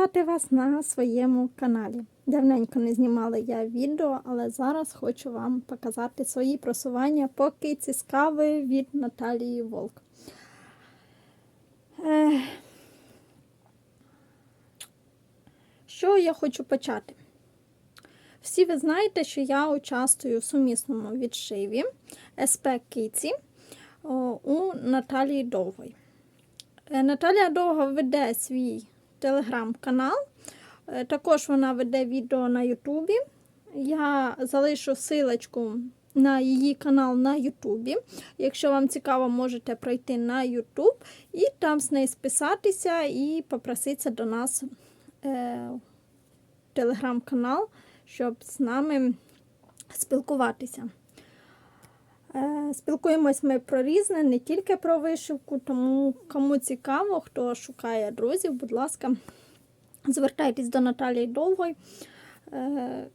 Вітати вас на своєму каналі. Давненько не знімала я відео, але зараз хочу вам показати свої просування по киці з кави від Наталії Волк. Е, Що я хочу почати? Всі ви знаєте, що я участвую в сумісному відшиві СП Киці у Наталії Довгої. Е, Наталія Довга веде свій телеграм-канал. Е, Також вона веде відео на Ютубі. Я залишу силочку на її канал на Ютубі. Якщо вам цікаво, можете пройти на Ютуб і там з нею списатися і попроситися до нас е, телеграм-канал, щоб з нами спілкуватися. Е, Спілкуємось ми про різне, не тільки про вишивку, тому кому цікаво, хто шукає друзів, будь ласка, звертайтесь до Наталії Довгої. Е,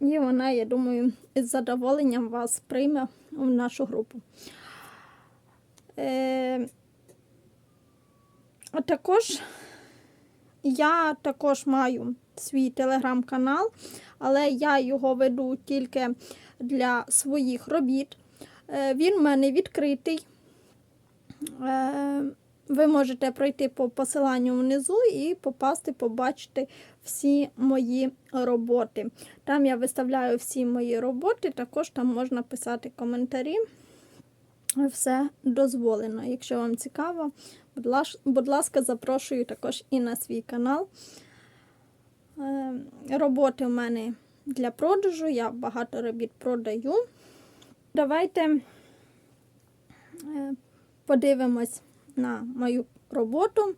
І вона, я думаю, із задоволенням вас прийме в нашу групу. Е, А також я також маю свій телеграм-канал, але я його веду тільки для своїх робіт. Е, Він в мене відкритий. Е, Ви можете пройти по посиланню внизу і попасти, побачити всі мої роботи. Там я виставляю всі мої роботи, також там можна писати коментарі. Все дозволено. Якщо вам цікаво, будь ласка, запрошую також і на свій канал. Е, Роботи в мене для продажу, я багато робіт продаю. Давайте е, подивимось на мою роботу.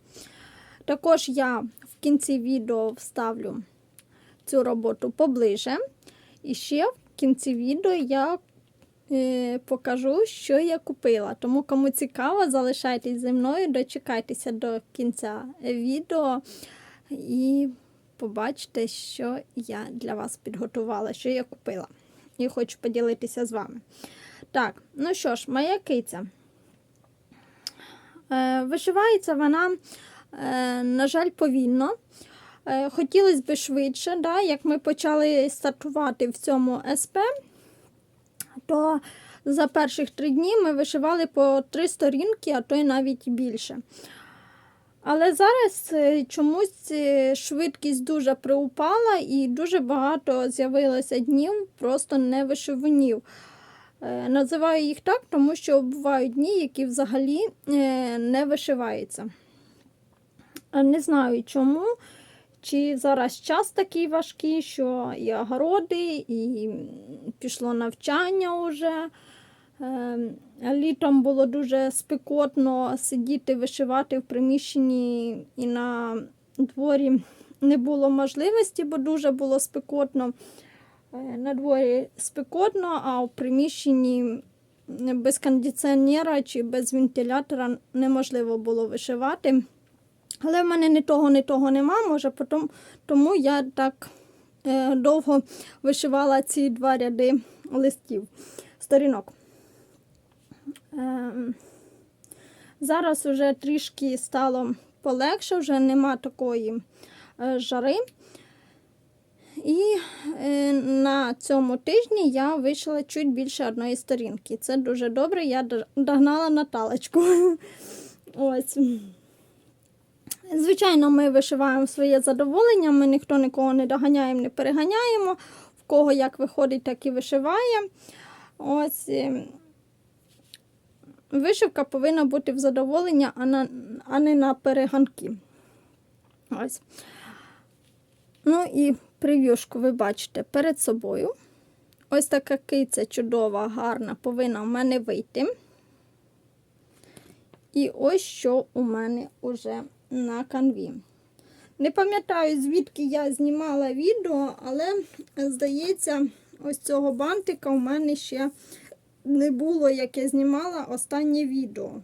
Також я в кінці відео вставлю цю роботу поближе. І ще в кінці відео я е, покажу, що я купила. Тому, кому цікаво, залишайтесь зі мною, дочекайтеся до кінця відео і побачите, що я для вас підготувала, що я купила. І хочу поділитися з вами. Так, ну що ж, моя киця. Е, вишивається вона, е, на жаль, повільно. Е, хотілося б швидше, да, як ми почали стартувати в цьому СП, то за перших три дні ми вишивали по три сторінки, а то й навіть більше. Але зараз е, чомусь е, швидкість дуже приупала і дуже багато з'явилося днів, просто не вишиванів. Е, Називаю їх так, тому що бувають дні, які взагалі не вишиваються. Не знаю чому. Чи зараз час такий важкий, що і огороди, і пішло навчання вже. Літом було дуже спекотно сидіти, вишивати в приміщенні і на дворі не було можливості, бо дуже було спекотно. Е, На дворі спекотно, а в приміщенні без кондиціонера чи без вентилятора неможливо було вишивати. Але в мене ні того, ні того нема, може, потім, тому я так е, довго вишивала ці два ряди листів, сторінок. Ем, Зараз вже трішки стало полегше, вже нема такої е, жари. І е, на цьому тижні я вийшла чуть більше одної сторінки. Це дуже добре, я догнала Наталочку. Ось. Звичайно, ми вишиваємо своє задоволення, ми ніхто нікого не доганяємо, не переганяємо. В кого як виходить, так і вишиває. Ось. Вишивка повинна бути в задоволення, а, на, а не на переганки. Ось. Ну і прев'юшку ви бачите перед собою. Ось така киця чудова, гарна, повинна в мене вийти. І ось що у мене уже на канві. Не пам'ятаю, звідки я знімала відео, але, здається, ось цього бантика у мене ще не було, як я знімала останнє відео.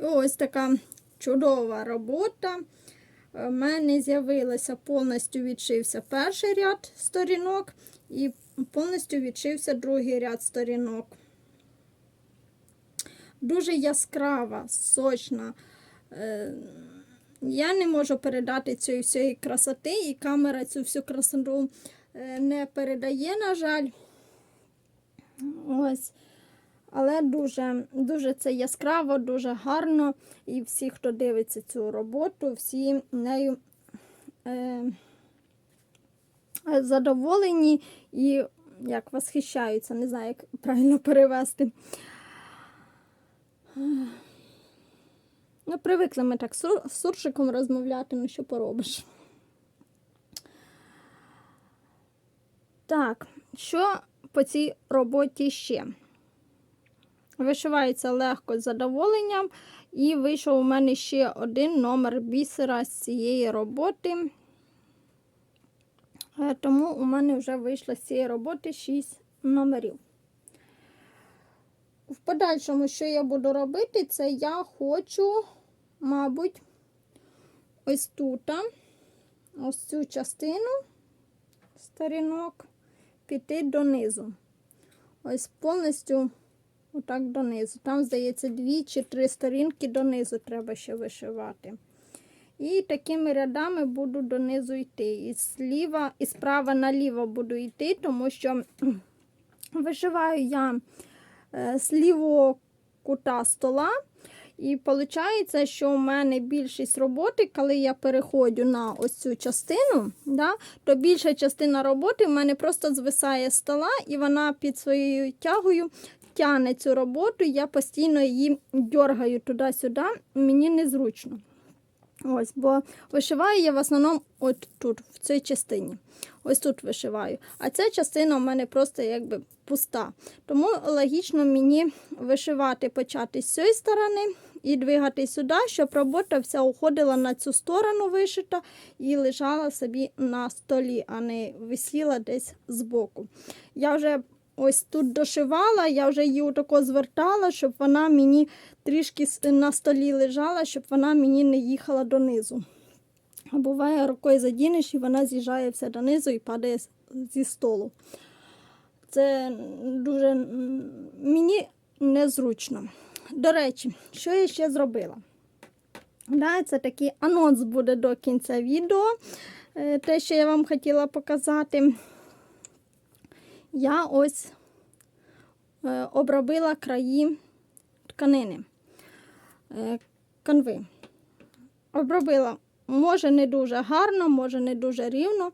І ось така чудова робота. У мене з'явилося повністю відшився перший ряд сторінок і повністю відшився другий ряд сторінок. Дуже яскрава, сочна Е, я не можу передати цієї всієї красоти, і камера цю всю красоту е, не передає, на жаль. Ось. Але дуже, дуже це яскраво, дуже гарно. І всі, хто дивиться цю роботу, всі нею е, задоволені і як восхищаються, не знаю, як правильно перевести. Ну, привикли ми так з суршиком розмовляти, ну що поробиш. Так, що по цій роботі ще? Вишивається легко з задоволенням, і вийшов у мене ще один номер бісера з цієї роботи. Е, Тому у мене вже вийшло з цієї роботи 6 номерів. В подальшому, що я буду робити, це я хочу, мабуть, ось тут, ось цю частину сторінок, піти донизу. Ось повністю отак донизу. Там, здається, дві чи три сторінки донизу треба ще вишивати. І такими рядами буду донизу йти. І зліва, і справа наліво буду йти, тому що вишиваю я е, з лівого кута стола. І виходить, що у мене більшість роботи, коли я переходжу на ось цю частину, да, то більша частина роботи в мене просто звисає з стола, і вона під своєю тягою тягне цю роботу. Я постійно її дергаю туди-сюди, мені незручно. Ось, бо вишиваю я в основному от тут, в цій частині. Ось тут вишиваю. А ця частина у мене просто якби пуста. Тому логічно мені вишивати почати з цієї сторони і двигати сюди, щоб робота вся уходила на цю сторону вишита і лежала собі на столі, а не висіла десь збоку. Я вже ось тут дошивала, я вже її отако звертала, щоб вона мені трішки на столі лежала, щоб вона мені не їхала донизу. А буває, рукою задінеш і вона з'їжджає вся донизу і падає зі столу. Це дуже мені незручно. До речі, що я ще зробила? Да, це такий анонс буде до кінця відео. Е, Те, що я вам хотіла показати. Я ось е, обробила краї тканини е, канви. Обробила, може, не дуже гарно, може, не дуже рівно.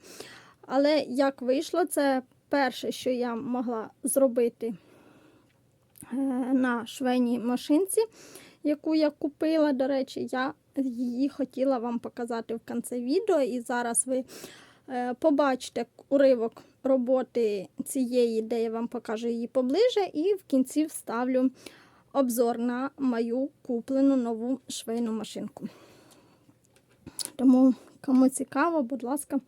Але як вийшло, це перше, що я могла зробити е, на швейній машинці, яку я купила. До речі, я її хотіла вам показати в кінці відео. І зараз ви е, побачите уривок роботи цієї, де я вам покажу її поближе, і в кінці вставлю обзор на мою куплену нову швейну машинку. Тому, кому цікаво, будь ласка,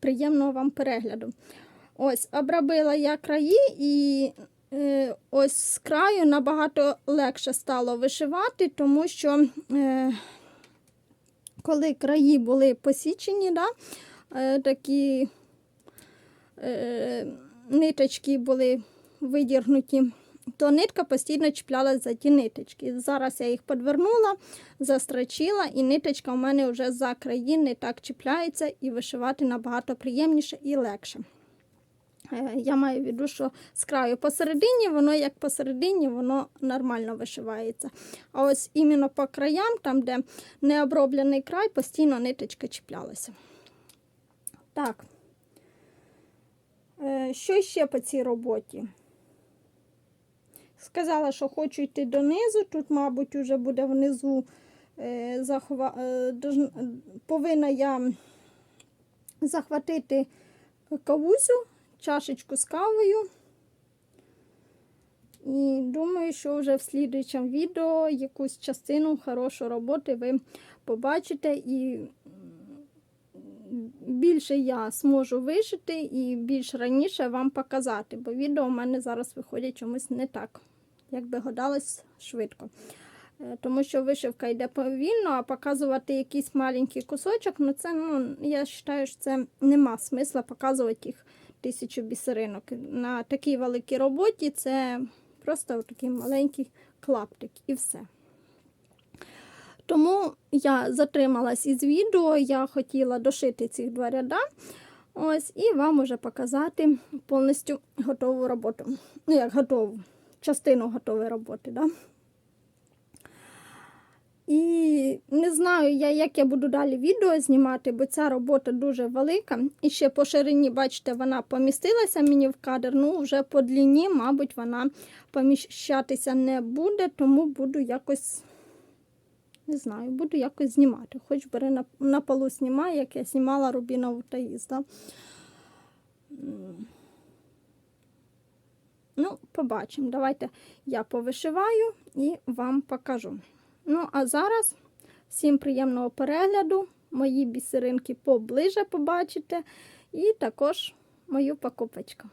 приємного вам перегляду. Ось, обробила я краї, і е, ось з краю набагато легше стало вишивати, тому що е, коли краї були посічені, да, такі е, ниточки були видіргнуті, то нитка постійно чіплялася за ті ниточки. Зараз я їх подвернула, застрочила, і ниточка у мене вже за краї не так чіпляється, і вишивати набагато приємніше і легше. Е, Я маю в виду, що з краю посередині, воно як посередині, воно нормально вишивається. А ось іменно по краям, там, де не оброблений край, постійно ниточка чіплялася. Так. Е, Що ще по цій роботі? Сказала, що хочу йти донизу. Тут, мабуть, вже буде внизу е, захва... е, повинна я захватити кавусю, чашечку з кавою. І думаю, що вже в слідуючому відео якусь частину хорошої роботи ви побачите і більше я зможу вишити і більш раніше вам показати, бо відео у мене зараз виходять чомусь не так, як би гадалось швидко. Е, Тому що вишивка йде повільно, а показувати якийсь маленький кусочок, ну це, ну, я вважаю, що це нема смисла показувати їх тисячу бісеринок. На такій великій роботі це просто такий маленький клаптик і все. Тому я затрималась із відео, я хотіла дошити ці два ряда. Ось, і вам уже показати повністю готову роботу. Ну, як готову, частину готової роботи. Да? І не знаю, я, як я буду далі відео знімати, бо ця робота дуже велика. І ще по ширині, бачите, вона помістилася мені в кадр. Ну, вже по длині, мабуть, вона поміщатися не буде, тому буду якось, не знаю, буду якось знімати. Хоч бери на, на полу знімаю, як я знімала Рубінову Таїз. Да? Ну, побачимо. Давайте я повишиваю і вам покажу. Ну, а зараз всім приємного перегляду. Мої бісеринки поближе побачите. І також мою покупочку.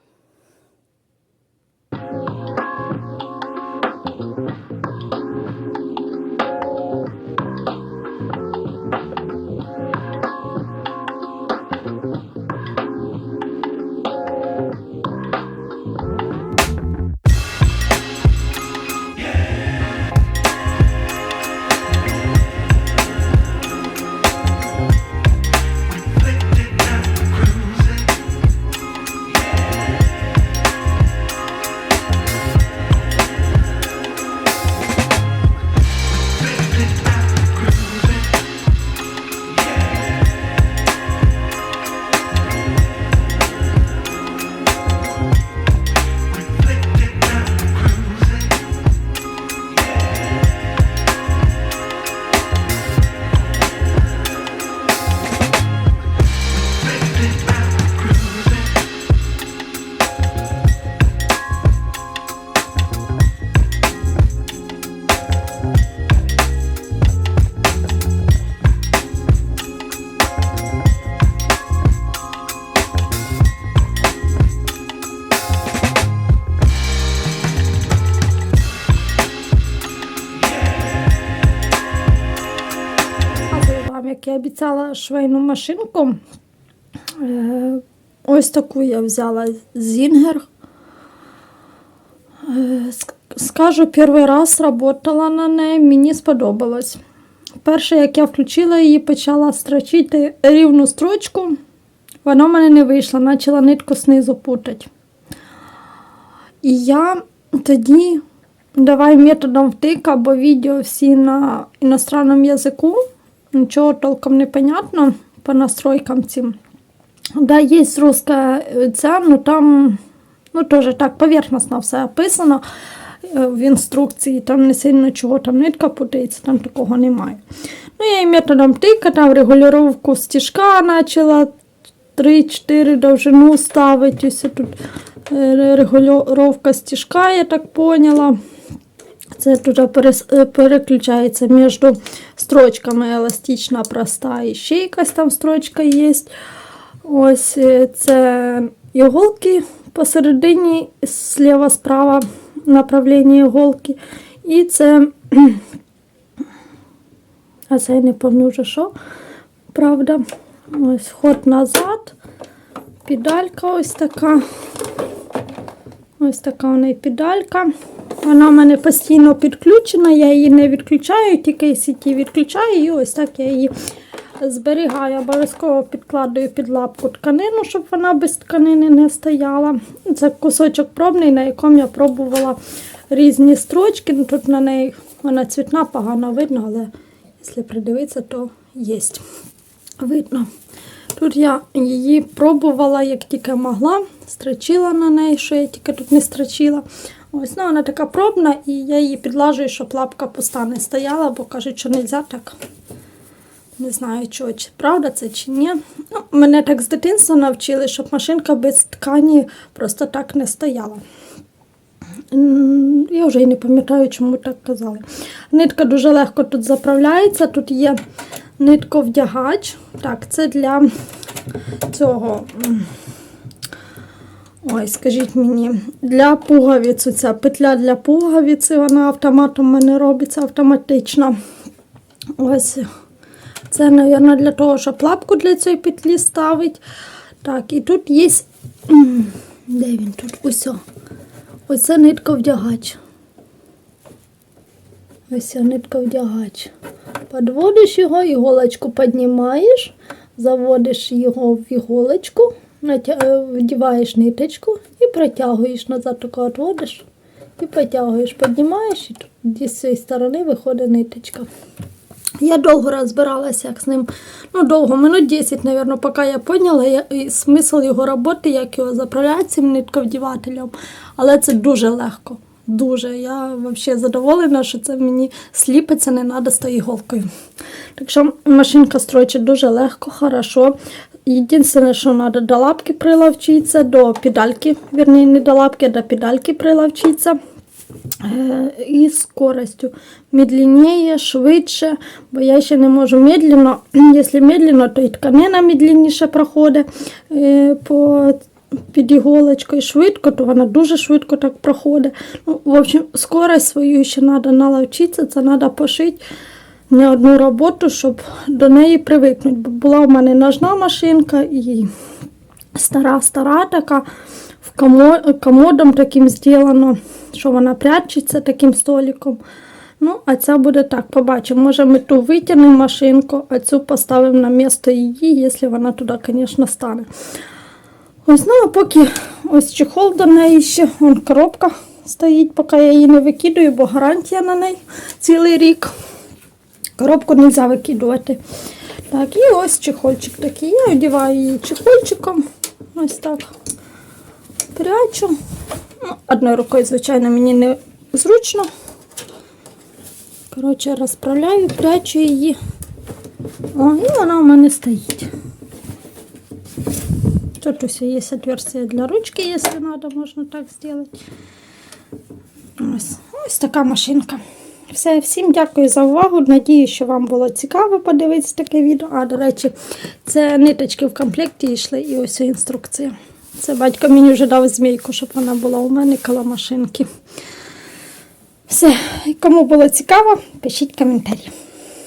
Вам, як я обіцяла швейну машинку. Е, Ось таку я взяла Зінгер. Е, Скажу, перший раз работала на неї, мені сподобалось. Перше, як я включила її, почала строчити рівну строчку, вона в мене не вийшла, почала нитку знизу путати. І я тоді давай методом втика, бо відео всі на іностранному язику, нічого толком не понятно по настройкам цим. Да, є русська е, ця, ну там ну, теж так поверхностно все описано е, в інструкції, там не сильно чого там нитка путається, там такого немає. Ну, я і методом тика, там регулювання стіжка почала 3-4 довжину ставити. Ось тут е, регулювання стіжка, я так поняла. Це тут е, переключається між строчками еластична, проста і ще якась там строчка є. Ось е, це іголки посередині, зліва справа направлення іголки. І це, а це я не пам'ятаю вже що, правда. Ось ход назад, педалька ось така. Ось така у неї педалька. Вона в мене постійно підключена, я її не відключаю, тільки сіті відключаю, і ось так я її зберігаю. Обов'язково підкладаю під лапку тканину, щоб вона без тканини не стояла. Це кусочок пробний, на якому я пробувала різні строчки. Ну, Тут на неї вона цвітна, погано видно, але якщо придивитися, то є. Видно. Тут я її пробувала, як тільки могла, строчила на неї, що я тільки тут не строчила. Ось, ну, вона така пробна, і я її підлажую, щоб лапка пуста не стояла, бо кажуть, що не можна так. Не знаю, чого, чи правда це чи ні. Ну, мене так з дитинства навчили, щоб машинка без ткані просто так не стояла. Я вже і не пам'ятаю, чому так казали. Нитка дуже легко тут заправляється. Тут є нитковдягач. Так, це для цього. Ой, скажіть мені, для пуговиці ця петля для пуговиці, вона автоматом у мене робиться автоматично. Ось це, мабуть, для того, щоб лапку для цієї петлі ставити. Так, і тут є. Де він тут? Ось. Оце нитковдягач. Ось ця нитка вдягач. Підводиш його, іголочку піднімаєш, заводиш його в іголочку, вдіваєш ниточку і протягуєш назад, тако відводиш і потягуєш, піднімаєш, і тут з цієї сторони виходить ниточка. Я довго розбиралася, як з ним. Ну, довго, минут 10, мабуть, поки я поняла я, і смисл його роботи, як його заправляти цим нитковдівателем. Але це дуже легко. Дуже. Я взагалі задоволена, що це мені сліпиться, не треба з тою іголкою. Так що машинка строчить дуже легко, хорошо. Єдине, що треба до лапки приловчитися, до педальки, вірні, не до лапки, а до педальки приловчитися. Е, і скоростю. Медленніше, швидше, бо я ще не можу медленно. Якщо медленно, то і тканина медленніше проходить е, по, під іголочкою. Швидко, то вона дуже швидко так проходить. Ну, в общем, скорость свою ще треба наловчитися, це треба пошити не одну роботу, щоб до неї привикнути. Бо була в мене ножна машинка і стара-стара така, комодом таким зроблено, що вона прячеться таким столиком. Ну, а ця буде так, побачимо. Може, ми ту витягнемо машинку, а цю поставимо на місце її, якщо вона туди, звісно, стане. Ось, ну, а поки ось чехол до неї ще, вон коробка стоїть, поки я її не викидаю, бо гарантія на неї цілий рік. Коробку не можна викидувати. Так, і ось чехольчик такий. Я одягаю її чехольчиком. Ось так. Прячу. Ну, одною рукою, звичайно, мені не зручно. Коротше, розправляю, прячу її. О, і вона у мене стоїть. Тут ось є отверстие для ручки, якщо треба, можна так зробити. Ось, ось така машинка. Все, всім дякую за увагу. Надію, що вам було цікаво подивитися таке відео. А, до речі, це ниточки в комплекті йшли і ось інструкція. Це батько мені вже дав змійку, щоб вона була у мене коло машинки. Все, кому було цікаво, пишіть коментарі.